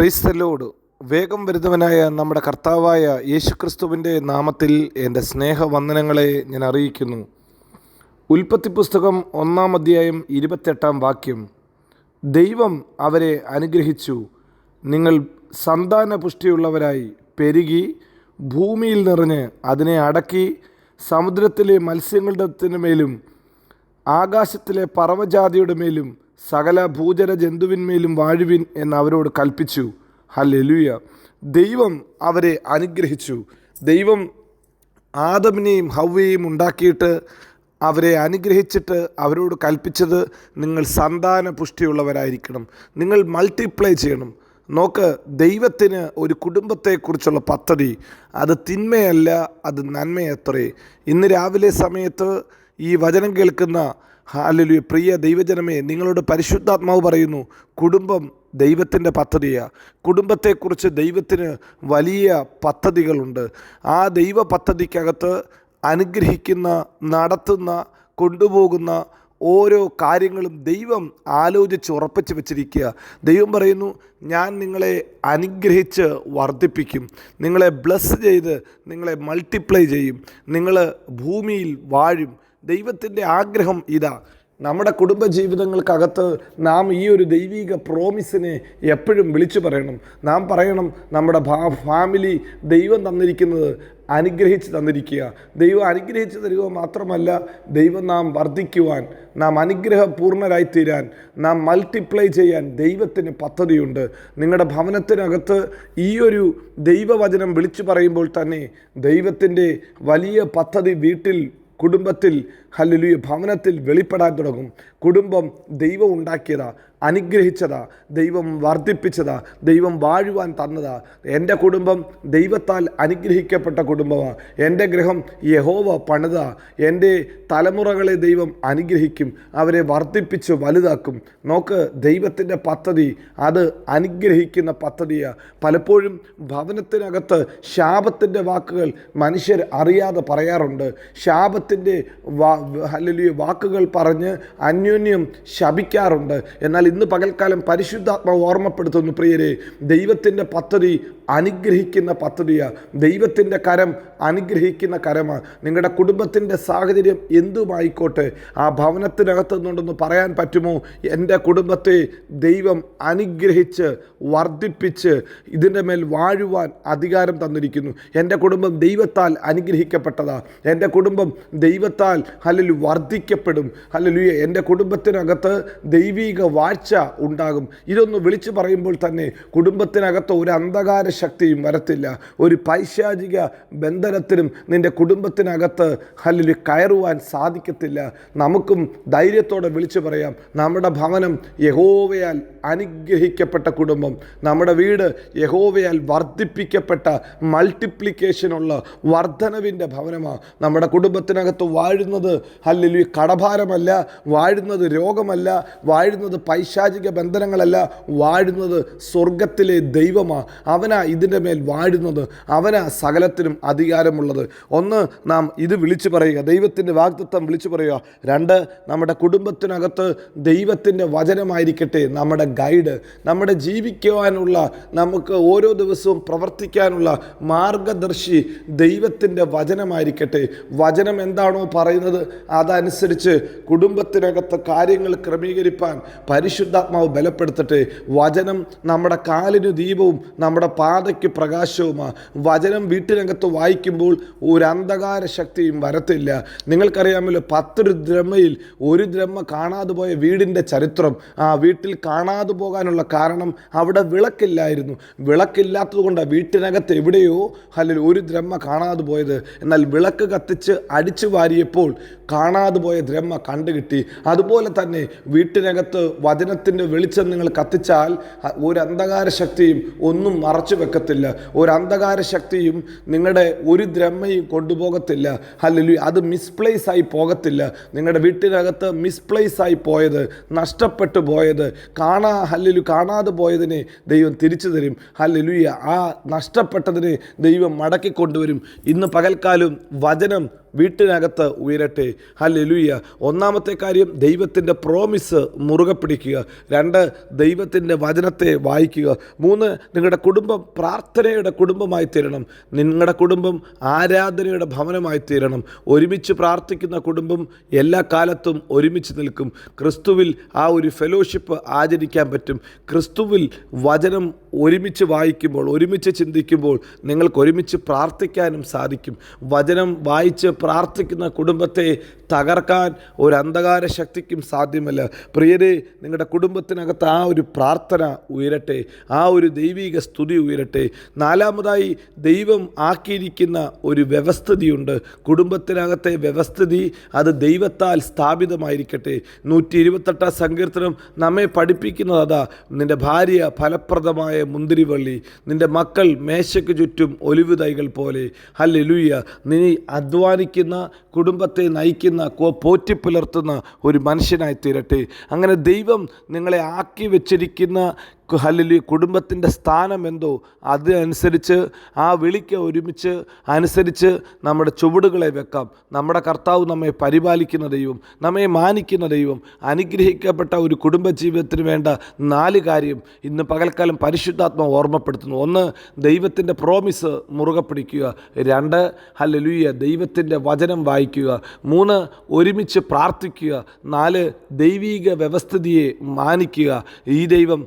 ക്രൈസ്തലോട് വേഗം വരുന്നവനായ നമ്മുടെ കർത്താവായ യേശുക്രിസ്തുവിന്റെ നാമത്തിൽ എന്റെ സ്നേഹവന്ദനങ്ങളെ ഞാൻ അറിയിക്കുന്നു. ഉൽപ്പത്തി പുസ്തകം ഒന്നാം അധ്യായം ഇരുപത്തെട്ടാം വാക്യം. ദൈവം അവരെ അനുഗ്രഹിച്ചു. നിങ്ങൾ സന്താന പുഷ്ടിയുള്ളവരായി പെരുകി ഭൂമിയിൽ നിറഞ്ഞ് അതിനെ അടക്കി സമുദ്രത്തിലെ മത്സ്യങ്ങളുടെ മേലും ആകാശത്തിലെ പറവജാതിയുടെ മേലും സകല ഭൂചര ജന്തുവിന്മേലും വാഴുവിൻ എന്ന് അവരോട് കൽപ്പിച്ചു. ഹല്ലേലൂയ. ദൈവം അവരെ അനുഗ്രഹിച്ചു. ദൈവം ആദമിനെയും ഹൗവയെയും ഉണ്ടാക്കിയിട്ട് അവരെ അനുഗ്രഹിച്ചിട്ട് അവരോട് കൽപ്പിച്ചത് നിങ്ങൾ സന്താന പുഷ്ടിയുള്ളവരായിരിക്കണം. നിങ്ങൾ മൾട്ടിപ്ലൈ ചെയ്യണം. നോക്ക് ദൈവത്തിന് ഒരു കുടുംബത്തെക്കുറിച്ചുള്ള പദ്ധതി. അത് തിന്മയല്ല അത് നന്മയത്രേ. ഇന്ന് രാവിലെ സമയത്ത് ഈ വചനം കേൾക്കുന്ന ഹാലലു പ്രിയ ദൈവജനമേ നിങ്ങളോട് പരിശുദ്ധാത്മാവ് പറയുന്നു കുടുംബം ദൈവത്തിന്റെ പദ്ധതിയാണ് കുടുംബത്തെക്കുറിച്ച് ദൈവത്തിന് വലിയ പദ്ധതികളുണ്ട്. ആ ദൈവ പദ്ധതിക്കകത്ത് അനുഗ്രഹിക്കുന്ന നടത്തുന്ന കൊണ്ടുപോകുന്ന ഓരോ കാര്യങ്ങളും ദൈവം ആലോചിച്ച് ഉറപ്പിച്ച് വെച്ചിരിക്കുക. ദൈവം പറയുന്നു ഞാൻ നിങ്ങളെ അനുഗ്രഹിച്ച് വർദ്ധിപ്പിക്കും. നിങ്ങളെ ബ്ലസ് ചെയ്ത് നിങ്ങളെ മൾട്ടിപ്ലൈ ചെയ്യും. നിങ്ങൾ ഭൂമിയിൽ വാഴും. ദൈവത്തിന്റെ ആഗ്രഹം ഇതാ. നമ്മുടെ കുടുംബ ജീവിതങ്ങൾക്കകത്ത് നാം ഈ ഒരു ദൈവിക പ്രോമിസിനെ എപ്പോഴും വിളിച്ചു പറയണം. നാം പറയണം നമ്മുടെ ഫാമിലി ദൈവം തന്നിരിക്കുന്നത് അനുഗ്രഹിച്ച് തന്നിരിക്കുക. ദൈവം അനുഗ്രഹിച്ച് തരിക മാത്രമല്ല ദൈവം നാം വർദ്ധിക്കുവാൻ നാം അനുഗ്രഹപൂർണരായി തീരാൻ നാം മൾട്ടിപ്ലൈ ചെയ്യാൻ ദൈവത്തിന് പദ്ധതിയുണ്ട്. നിങ്ങളുടെ ഭവനത്തിനകത്ത് ഈ ഒരു ദൈവവചനം വിളിച്ചു പറയുമ്പോൾ തന്നെ ദൈവത്തിന്റെ വലിയ പദ്ധതി വീട്ടിൽ കുടുംബത്തിൽ ഹല്ലുലിയ ഭവനത്തിൽ വെളിപ്പെടാൻ തുടങ്ങും കുടുംബം ദൈവം ഉണ്ടാക്കിയതാ അനുഗ്രഹിച്ചതാ ദൈവം വർദ്ധിപ്പിച്ചതാ ദൈവം വാഴുവാൻ തന്നതാ. എന്റെ കുടുംബം ദൈവത്താൽ അനുഗ്രഹിക്കപ്പെട്ട കുടുംബമാണ് എന്റെ ഗ്രഹം യഹോവ പണിത. എന്റെ തലമുറകളെ ദൈവം അനുഗ്രഹിക്കും അവരെ വർദ്ധിപ്പിച്ച് വലുതാക്കും. നോക്ക് ദൈവത്തിന്റെ പദ്ധതി അത് അനുഗ്രഹിക്കുന്ന പദ്ധതിയാണ് പലപ്പോഴും ഭവനത്തിനകത്ത് ശാപത്തിന്റെ വാക്കുകൾ മനുഷ്യർ അറിയാതെ പറയാറുണ്ട്. ശാപത്തിന്റെ വാ വാക്കുകൾ പറഞ്ഞ് അന്യോന്യം ശപിക്കാറുണ്ട്. എന്നാൽ ഇന്ന് പകൽക്കാലം പരിശുദ്ധാത്മാവ് ഓർമ്മപ്പെടുത്തുന്നു പ്രിയരെ. ദൈവത്തിന്റെ പദ്ധതി അനുഗ്രഹിക്കുന്ന പദ്ധതിയാണ് ദൈവത്തിന്റെ കരം അനുഗ്രഹിക്കുന്ന കരമാണ്. നിങ്ങളുടെ കുടുംബത്തിന്റെ സാഹചര്യം എന്തുമായിക്കോട്ടെ? ആ ഭവനത്തിനകത്തു നിന്നുണ്ടെന്ന് പറയാൻ പറ്റുമോ? എന്റെ കുടുംബത്തെ ദൈവം അനുഗ്രഹിച്ച് വർദ്ധിപ്പിച്ച് ഇതിന്റെ മേൽ വാഴുവാൻ അധികാരം തന്നിരിക്കുന്നു. എന്റെ കുടുംബം ദൈവത്താൽ അനുഗ്രഹിക്കപ്പെട്ടതാ. എന്റെ കുടുംബം ദൈവത്താൽ അല്ലെങ്കിൽ വർദ്ധിക്കപ്പെടും. അല്ലെങ്കിൽ എന്റെ കുടുംബത്തിനകത്ത് ദൈവീക വാഴ്ച ഉണ്ടാകും. ഇതൊന്ന് വിളിച്ചു പറയുമ്പോൾ തന്നെ കുടുംബത്തിനകത്ത് ഒരു അന്ധകാര ശക്തിയും വരത്തില്ല. ഒരു പൈശാചിക ബന്ധനത്തിനും നിന്റെ കുടുംബത്തിനകത്ത് അല്ലെങ്കിൽ കയറുവാൻ സാധിക്കത്തില്ല. നമുക്കും ധൈര്യത്തോടെ വിളിച്ചു പറയാം. നമ്മുടെ ഭവനം യഹോവയാൽ അനുഗ്രഹിക്കപ്പെട്ട കുടുംബം നമ്മുടെ വീട് യഹോവയാൽ വർദ്ധിപ്പിക്കപ്പെട്ട മൾട്ടിപ്ലിക്കേഷനുള്ള വർധനവിന്റെ ഭവനമാണ് നമ്മുടെ കുടുംബത്തിനകത്ത് വാഴുന്നത് അല്ലെങ്കിൽ കടഭാരമല്ല വാഴുന്നത് രോഗമല്ല വാഴുന്നത് പൈശാചിക ബന്ധനങ്ങളല്ല വാഴുന്നത് സ്വർഗത്തിലെ ദൈവമാണ് അവനാ ഇതിന്റെ മേൽ വാഴുന്നത്. അവനാ സകലത്തിനും അധികാരമുള്ളത് ഒന്ന് നാം ഇത് വിളിച്ചു പറയുക. ദൈവത്തിന്റെ വാഗ്ദത്വം വിളിച്ചു പറയുക. രണ്ട് നമ്മുടെ കുടുംബത്തിനകത്ത് ദൈവത്തിന്റെ വചനമായിരിക്കട്ടെ നമ്മുടെ ഗൈഡ്. നമ്മുടെ ജീവിക്കുവാനുള്ള നമുക്ക് ഓരോ ദിവസവും പ്രവർത്തിക്കാനുള്ള മാർഗദർശി ദൈവത്തിന്റെ വചനമായിരിക്കട്ടെ. വചനം എന്താണോ പറയുന്നത് അതനുസരിച്ച് കുടുംബത്തിനകത്ത് കാര്യങ്ങൾ ക്രമീകരിപ്പാൻ പരിശുദ്ധാത്മാവ് ബലപ്പെടുത്തട്ടെ. വചനം നമ്മുടെ കാലിന് ദീപവും നമ്മുടെ പാതയ്ക്ക് പ്രകാശവുമാണ് വചനം വീട്ടിനകത്ത് വായിക്കുമ്പോൾ ഒരു അന്ധകാര ശക്തിയും വരത്തില്ല. നിങ്ങൾക്കറിയാമല്ലോ പത്ത് ദ്രമയിൽ ഒരു ദ്രമ കാണാതെ പോയ വീടിന്റെ ചരിത്രം. ആ വീട്ടിൽ കാണാതെ പോകാനുള്ള കാരണം അവിടെ വിളക്കില്ലായിരുന്നു. വിളക്കില്ലാത്തത് കൊണ്ട് വീട്ടിനകത്ത് എവിടെയോ അല്ലെങ്കിൽ ഒരു ദ്രമ കാണാതെ പോയത്. എന്നാൽ വിളക്ക് കത്തിച്ച് അടിച്ചു വാരിയപ്പോൾ കാണാതെ പോയ ദ്രമ കണ്ടുകിട്ടി. അതുപോലെ തന്നെ വീട്ടിനകത്ത് വചനത്തിന്റെ വെളിച്ചം നിങ്ങൾ കത്തിച്ചാൽ ഒരു അന്ധകാര ശക്തിയും ഒന്നും മറച്ചു വെക്കത്തില്ല. ഒരു അന്ധകാര ശക്തിയും നിങ്ങളുടെ ഒരു ദ്രമയും കൊണ്ടുപോകത്തില്ല. അല്ലെങ്കിൽ അത് മിസ്പ്ലേസ് ആയി പോകത്തില്ല. നിങ്ങളുടെ വീട്ടിനകത്ത് മിസ്പ്ലേസ് ആയി പോയത് നഷ്ടപ്പെട്ടു പോയത് കാണാ ഹല്ലലു കാണാതെ പോയതിനെ ദൈവം തിരിച്ചു തരും. അല്ലെങ്കിൽ ആ നഷ്ടപ്പെട്ടതിനെ ദൈവം മടക്കി കൊണ്ടുവരും. ഇന്ന് പകൽക്കാലം വചനം വീട്ടിനകത്ത് ഉയരട്ടെ. ഹല്ലേലൂയ. ഒന്നാമത്തെ കാര്യം ദൈവത്തിന്റെ പ്രോമിസ് മുറുകെ പിടിക്കുക. രണ്ട് ദൈവത്തിന്റെ വചനത്തെ വായിക്കുക. മൂന്ന് നിങ്ങളുടെ കുടുംബം പ്രാർത്ഥനയുടെ കുടുംബമായി തീരണം. നിങ്ങളുടെ കുടുംബം ആരാധനയുടെ ഭവനമായി തീരണം. ഒരുമിച്ച് പ്രാർത്ഥിക്കുന്ന കുടുംബം എല്ലാ കാലത്തും ഒരുമിച്ച് നിൽക്കും. ക്രിസ്തുവിൽ ആ ഒരു ഫെലോഷിപ്പ് ആചരിക്കാൻ പറ്റും. ക്രിസ്തുവിൽ വചനം ഒരുമിച്ച് വായിക്കുമ്പോൾ ഒരുമിച്ച് ചിന്തിക്കുമ്പോൾ നിങ്ങൾക്ക് ഒരുമിച്ച് പ്രാർത്ഥിക്കാനും സാധിക്കും. വചനം വായിച്ച് പ്രാർത്ഥിക്കുന്ന കുടുംബത്തെ തകർക്കാൻ ഒരു അന്ധകാര ശക്തിക്കും സാധ്യമല്ല. പ്രിയരെ നിങ്ങളുടെ കുടുംബത്തിനകത്ത് ആ ഒരു പ്രാർത്ഥന ഉയരട്ടെ ആ ഒരു ദൈവിക സ്തുതി ഉയരട്ടെ. നാലാമതായി ദൈവം ആക്കിയിരിക്കുന്ന ഒരു വ്യവസ്ഥിതിയുണ്ട്. കുടുംബത്തിനകത്തെ വ്യവസ്ഥിതി അത് ദൈവത്താൽ സ്ഥാപിതമായിരിക്കട്ടെ. നൂറ്റി ഇരുപത്തെട്ടാം സങ്കീർത്തനം നമ്മെ പഠിപ്പിക്കുന്നത് അതാ നിന്റെ ഭാര്യ ഫലപ്രദമായ മുന്തിരിവള്ളി നിന്റെ മക്കൾ മേശയ്ക്ക് ചുറ്റും ഒലിവ് തൈകൾ പോലെ. ഹല്ലെ ഹല്ലേലൂയ. നീ അധ്വാനിക്കുന്ന കുടുംബത്തെ നയിക്കുന്ന കോ- പോറ്റിപ്പുലർത്തുന്ന ഒരു മനുഷ്യനായി തീരട്ടെ. അങ്ങനെ ദൈവം നിങ്ങളെ ആക്കി വെച്ചിരിക്കുന്ന ഹല്ലേലൂയ. കുടുംബത്തിന്റെ സ്ഥാനം എന്തോ അതനുസരിച്ച് ആ വിളിക്ക് ഒരുമിച്ച് അനുസരിച്ച് നമ്മുടെ ചുവടുകളെ വെക്കാം. നമ്മുടെ കർത്താവ് നമ്മെ പരിപാലിക്കുന്ന ദൈവം നമ്മെ മാനിക്കുന്ന ദൈവം അനുഗ്രഹിക്കപ്പെട്ട ഒരു കുടുംബജീവിതത്തിന് വേണ്ട നാല് കാര്യം ഇന്ന് പകൽക്കാലം പരിശുദ്ധാത്മ ഓർമ്മപ്പെടുത്തുന്നു. ഒന്ന് ദൈവത്തിന്റെ പ്രോമിസ് മുറുകെ പിടിക്കുക. രണ്ട് ഹല്ലേലൂയ ദൈവത്തിന്റെ വചനം വായിക്കുക. മൂന്ന് ഒരുമിച്ച് പ്രാർത്ഥിക്കുക. നാല് ദൈവീക വ്യവസ്ഥിതിയെ മാനിക്കുക. ഈ ദൈവം